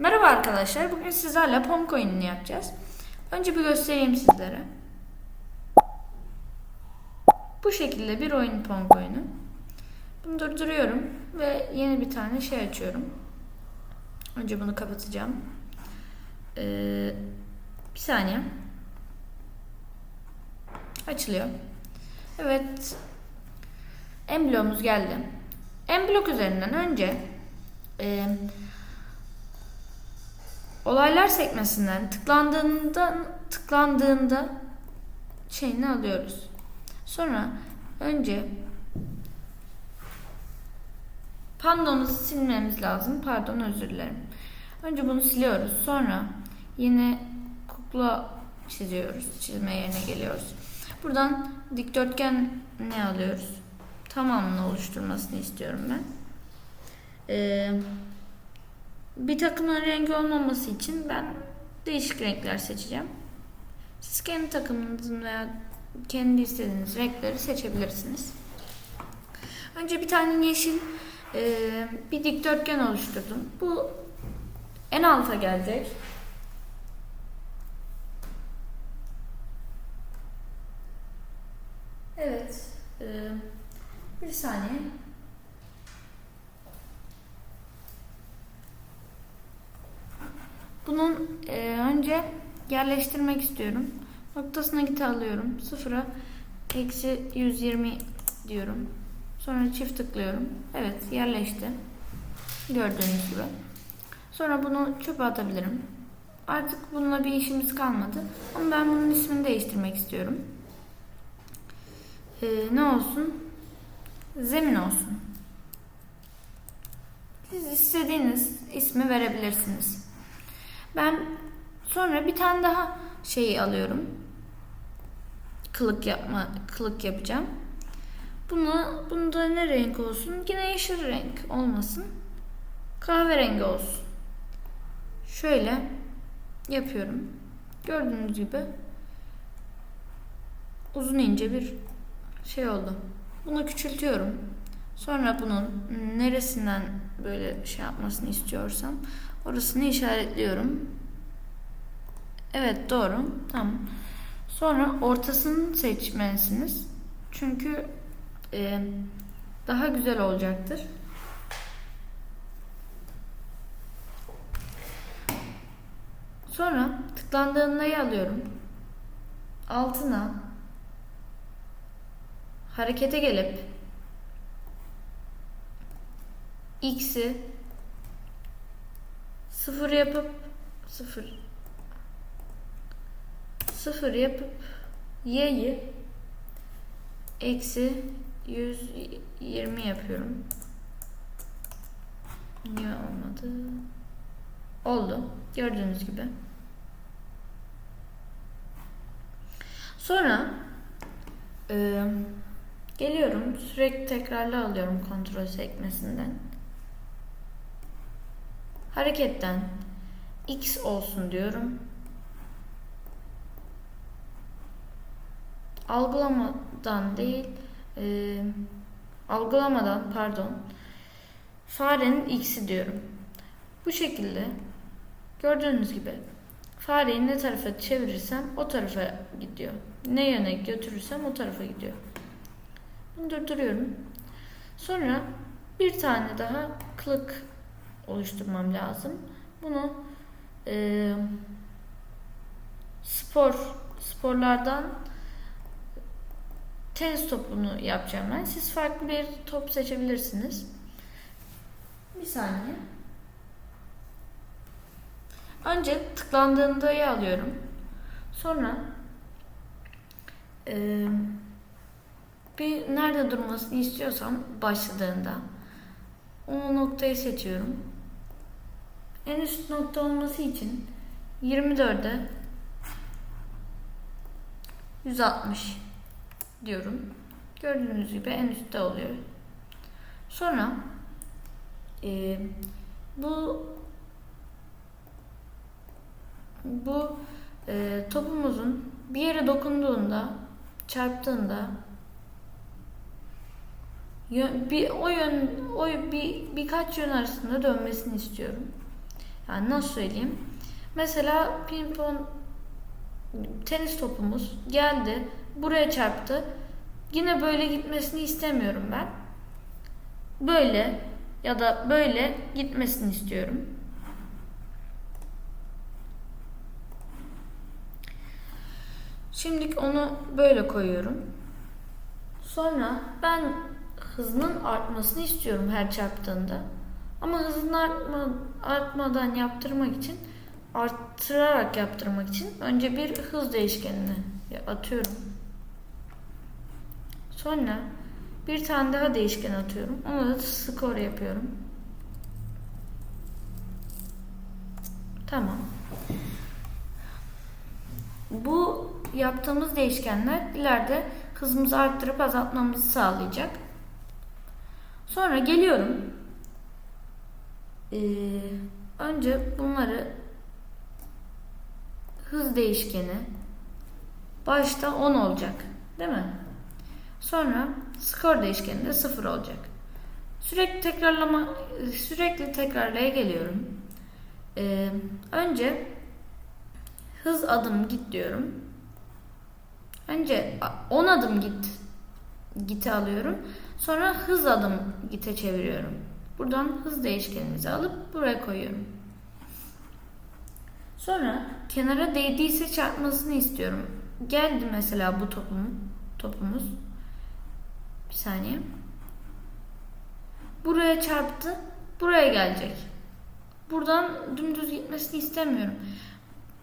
Merhaba arkadaşlar. Bugün sizlerle Pom oyununu yapacağız. Önce bir göstereyim sizlere. Bu şekilde bir oyun Pom oyunu. Bunu durduruyorum ve yeni bir tane şey açıyorum. Önce bunu kapatacağım. Ee, bir saniye. Açılıyor. Evet. Emblomuz geldi. Emblok üzerinden önce e, olaylar sekmesinden tıklandığında tıklandığında şeyini alıyoruz. Sonra önce pandomuzu silmemiz lazım. Pardon özür dilerim. Önce bunu siliyoruz. Sonra yine kukla çiziyoruz. Çizme yerine geliyoruz. Buradan dikdörtgen ne alıyoruz? Tamamını oluşturmasını istiyorum ben. Ee, bir takımın rengi olmaması için ben değişik renkler seçeceğim. Siz kendi takımınızın veya kendi istediğiniz renkleri seçebilirsiniz. Önce bir tane yeşil e, bir dikdörtgen oluşturdum. Bu en alta gelecek. Evet. E, bir saniye. Bunun e, önce yerleştirmek istiyorum. Noktasına git alıyorum. Sıfıra eksi 120 diyorum. Sonra çift tıklıyorum. Evet yerleşti. Gördüğünüz gibi. Sonra bunu çöpe atabilirim. Artık bununla bir işimiz kalmadı. Ama ben bunun ismini değiştirmek istiyorum. Ee, ne olsun? Zemin olsun. Siz istediğiniz ismi verebilirsiniz. Ben sonra bir tane daha şeyi alıyorum. Kılık yapma, kılık yapacağım. Bunu, bunda ne renk olsun? Yine yeşil renk olmasın. Kahverengi olsun. Şöyle yapıyorum. Gördüğünüz gibi uzun ince bir şey oldu. Bunu küçültüyorum. Sonra bunun neresinden böyle şey yapmasını istiyorsam orasını işaretliyorum. Evet doğru. Tamam. Sonra ortasını seçmelisiniz. Çünkü e, daha güzel olacaktır. Sonra tıklandığındayı alıyorum. Altına harekete gelip x'i sıfır yapıp sıfır sıfır yapıp y'yi eksi 120 yapıyorum. Niye olmadı? Oldu. Gördüğünüz gibi. Sonra e, geliyorum. Sürekli tekrarla alıyorum kontrol sekmesinden. Hareketten x olsun diyorum. Algılamadan değil, e, algılamadan pardon, farenin x'i diyorum. Bu şekilde gördüğünüz gibi fareyi ne tarafa çevirirsem o tarafa gidiyor. Ne yöne götürürsem o tarafa gidiyor. Bunu durduruyorum. Sonra bir tane daha kılık oluşturmam lazım. Bunu e, spor sporlardan tenis topunu yapacağım ben. Siz farklı bir top seçebilirsiniz. Bir saniye. Önce tıklandığında alıyorum. Sonra e, bir nerede durmasını istiyorsam başladığında o noktayı seçiyorum. En üst nokta olması için 24'e 160 diyorum. Gördüğünüz gibi en üstte oluyor. Sonra e, bu bu e, topumuzun bir yere dokunduğunda, çarptığında yön, bir o yön o bir birkaç yön arasında dönmesini istiyorum. Yani nasıl söyleyeyim? Mesela pimpon tenis topumuz geldi, buraya çarptı. Yine böyle gitmesini istemiyorum ben. Böyle ya da böyle gitmesini istiyorum. Şimdilik onu böyle koyuyorum. Sonra ben hızının artmasını istiyorum her çarptığında. Ama hızını artma, artmadan yaptırmak için arttırarak yaptırmak için önce bir hız değişkenini atıyorum. Sonra bir tane daha değişken atıyorum. Ona da skor yapıyorum. Tamam. Bu yaptığımız değişkenler ileride hızımızı arttırıp azaltmamızı sağlayacak. Sonra geliyorum. Ee, önce bunları hız değişkeni başta 10 olacak. Değil mi? Sonra skor değişkeni de 0 olacak. Sürekli tekrarlama sürekli tekrarlaya geliyorum. Ee, önce hız adım git diyorum. Önce 10 adım git git'i alıyorum. Sonra hız adım git'e çeviriyorum. Buradan hız değişkenimizi alıp buraya koyuyorum. Sonra kenara değdiyse çarpmasını istiyorum. Geldi mesela bu topum, topumuz. Bir saniye. Buraya çarptı. Buraya gelecek. Buradan dümdüz gitmesini istemiyorum.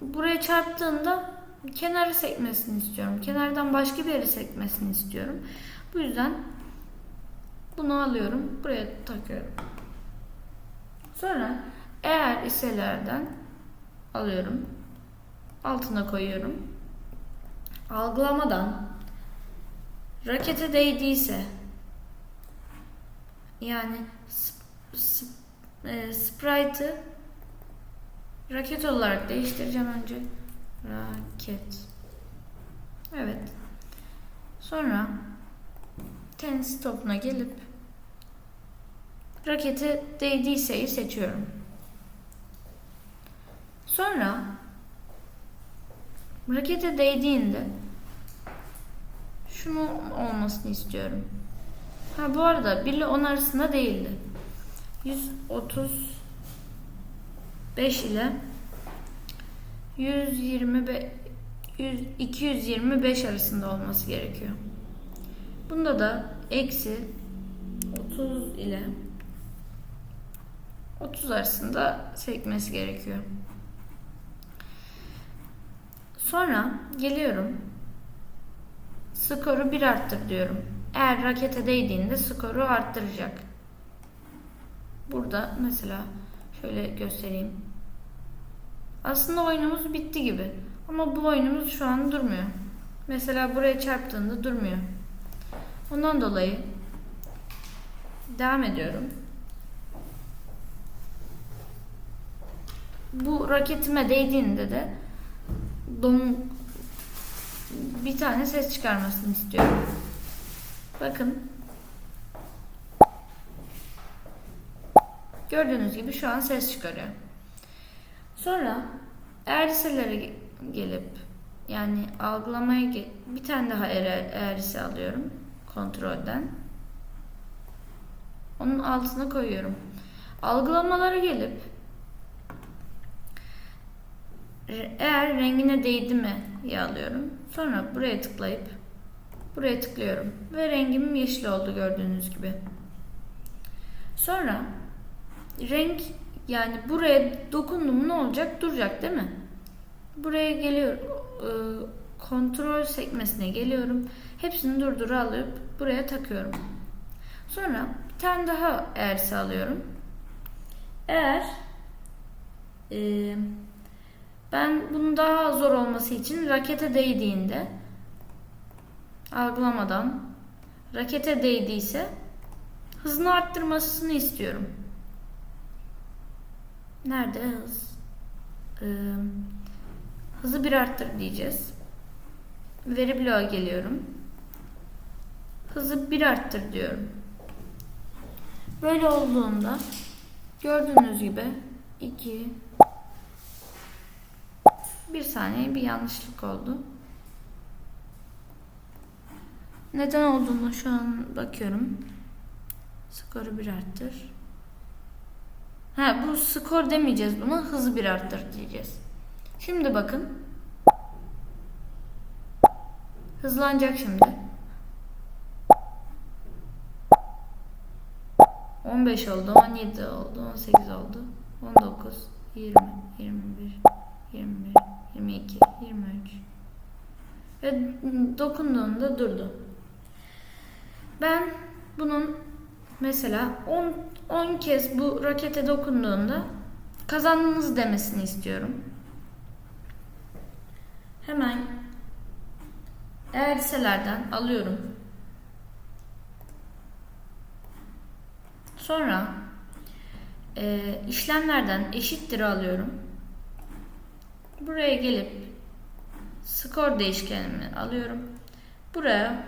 Buraya çarptığında kenarı sekmesini istiyorum. Kenardan başka bir yere sekmesini istiyorum. Bu yüzden bunu alıyorum. Buraya takıyorum. Sonra eğer iselerden alıyorum. Altına koyuyorum. Algılamadan rakete değdiyse yani e, sprite'ı raket olarak değiştireceğim önce. Raket. Evet. Sonra tenis topuna gelip raketi değdiyseyi seçiyorum. Sonra rakete değdiğinde şunu olmasını istiyorum. Ha bu arada 1 ile 10 arasında değildi. 135 ile 125 100, 225 arasında olması gerekiyor. Bunda da eksi 30 ile 30 arasında sekmesi gerekiyor. Sonra geliyorum. Skoru 1 arttır diyorum. Eğer rakete değdiğinde skoru arttıracak. Burada mesela şöyle göstereyim. Aslında oyunumuz bitti gibi. Ama bu oyunumuz şu an durmuyor. Mesela buraya çarptığında durmuyor. Ondan dolayı devam ediyorum. Bu raketime değdiğinde de don bir tane ses çıkarmasını istiyorum. Bakın. Gördüğünüz gibi şu an ses çıkarıyor. Sonra eğer liselere gelip yani algılamaya bir tane daha eğrisi alıyorum kontrolden. Onun altına koyuyorum. Algılamalara gelip eğer rengine değdi mi diye alıyorum. Sonra buraya tıklayıp buraya tıklıyorum ve rengim yeşil oldu gördüğünüz gibi. Sonra renk yani buraya dokundum ne olacak? Duracak değil mi? Buraya geliyorum. E, kontrol sekmesine geliyorum. Hepsini durdura alıp buraya takıyorum. Sonra bir tane daha eğer sağlıyorum. Eğer e, ben bunun daha zor olması için rakete değdiğinde algılamadan rakete değdiyse hızını arttırmasını istiyorum. Nerede hız? Ee, hızı bir arttır diyeceğiz. Veri bloğa geliyorum. Hızı bir arttır diyorum. Böyle olduğunda gördüğünüz gibi 2, Bir saniye bir yanlışlık oldu. Neden olduğunu şu an bakıyorum. Skoru bir arttır. Ha bu skor demeyeceğiz buna hızı bir arttır diyeceğiz. Şimdi bakın. Hızlanacak şimdi. 15 oldu, 17 oldu, 18 oldu, 19, 20, 21, 21, 22, 23. Ve dokunduğunda durdu. Ben bunun mesela 10 10 kez bu rakete dokunduğunda kazandınız demesini istiyorum. Hemen elbiselerden alıyorum. Sonra e, işlemlerden eşittir alıyorum. Buraya gelip skor değişkenimi alıyorum. Buraya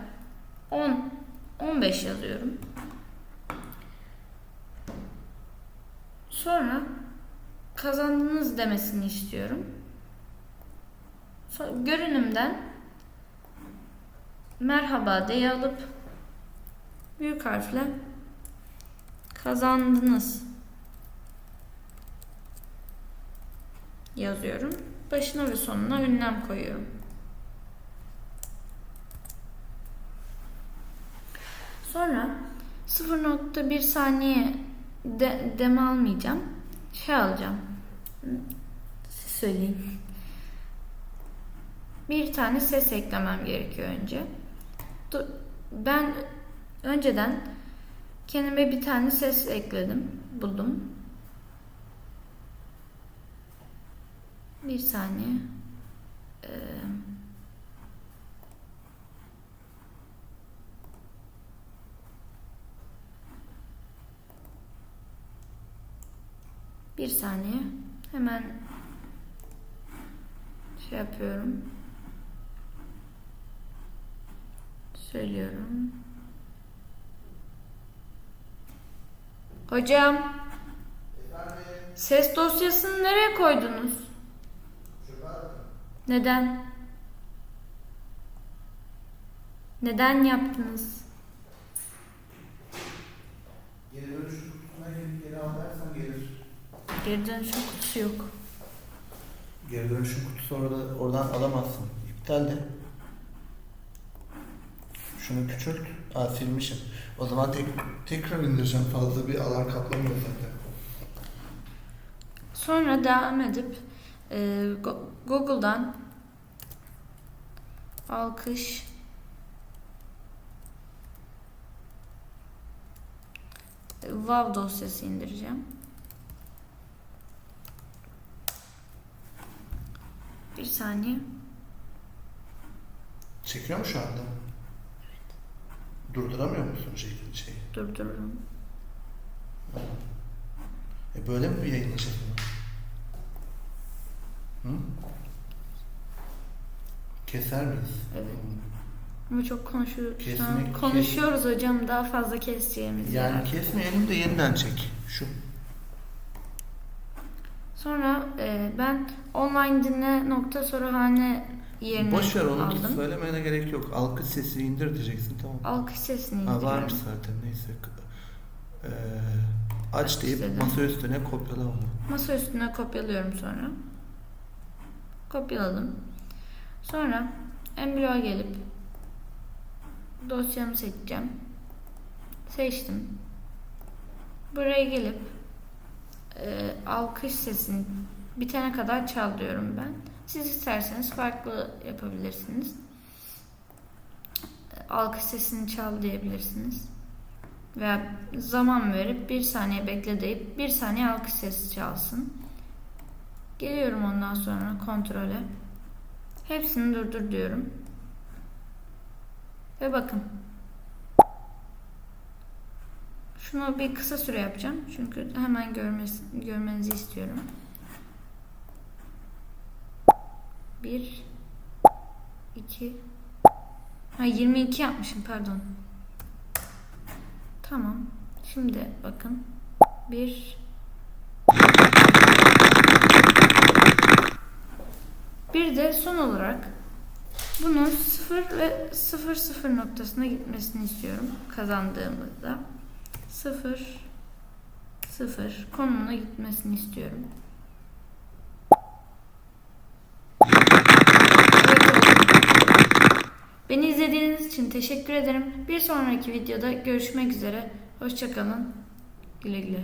10 15 yazıyorum. Sonra kazandınız demesini istiyorum. So- Görünümden merhaba diye alıp büyük harfle kazandınız yazıyorum. Başına ve sonuna ünlem koyuyorum. Sonra 0.1 saniye de, deme almayacağım. Şey alacağım. Siz söyleyin. Bir tane ses eklemem gerekiyor önce. Ben önceden kendime bir tane ses ekledim. Buldum. Bir saniye. Ee, bir saniye. Hemen şey yapıyorum. Söylüyorum. Hocam. Ses dosyasını nereye koydunuz? Neden? Neden yaptınız? Geri dönüş kutusuna gelip geri al dersen gelir. Geri dönüşüm kutusu yok. Geri dönüşüm kutusu orada oradan alamazsın. İptal de. Şunu küçült. Aa silmişim. O zaman tek, tekrar indireceğim. Fazla bir alan kaplamıyor zaten. Sonra devam edip e, Go- Google'dan alkış e, WAV dosyası indireceğim. Bir saniye. Çekiyor mu şu anda? Durduramıyor musun şey, şey? Durdururum. E böyle mi bir bunu? Hı? Keser miyiz? Evet. Ama çok konuşuyoruz. Kesmek- konuşuyoruz hocam. Daha fazla keseceğimiz Yani var. kesmeyelim de yeniden çek. Şu. Sonra e, ben online dinle nokta soruhane yerine Boş ver onu aldım. söylemene gerek yok. Alkış sesi indir diyeceksin tamam. Alkış sesini Ha, indiriyorum. varmış zaten neyse. Ee, aç deyip İstedim. masa üstüne kopyala onu. Masa üstüne kopyalıyorum sonra. Kopyaladım. Sonra Emblo'a gelip dosyamı seçeceğim. Seçtim. Buraya gelip e, alkış sesini bitene kadar çal diyorum ben. Siz isterseniz farklı yapabilirsiniz. Alkış sesini çal diyebilirsiniz. Veya zaman verip bir saniye bekle deyip bir saniye alkış sesi çalsın. Geliyorum ondan sonra kontrole. Hepsini durdur diyorum. Ve bakın. Şunu bir kısa süre yapacağım. Çünkü hemen görmesi, görmenizi istiyorum. Bir, iki, ha 22 yapmışım pardon. Tamam. Şimdi bakın. Bir Bir Bir de son olarak bunun 0 ve 0 0 noktasına gitmesini istiyorum kazandığımızda. 0 0 konumuna gitmesini istiyorum. Beni izlediğiniz için teşekkür ederim. Bir sonraki videoda görüşmek üzere. Hoşçakalın. Güle güle.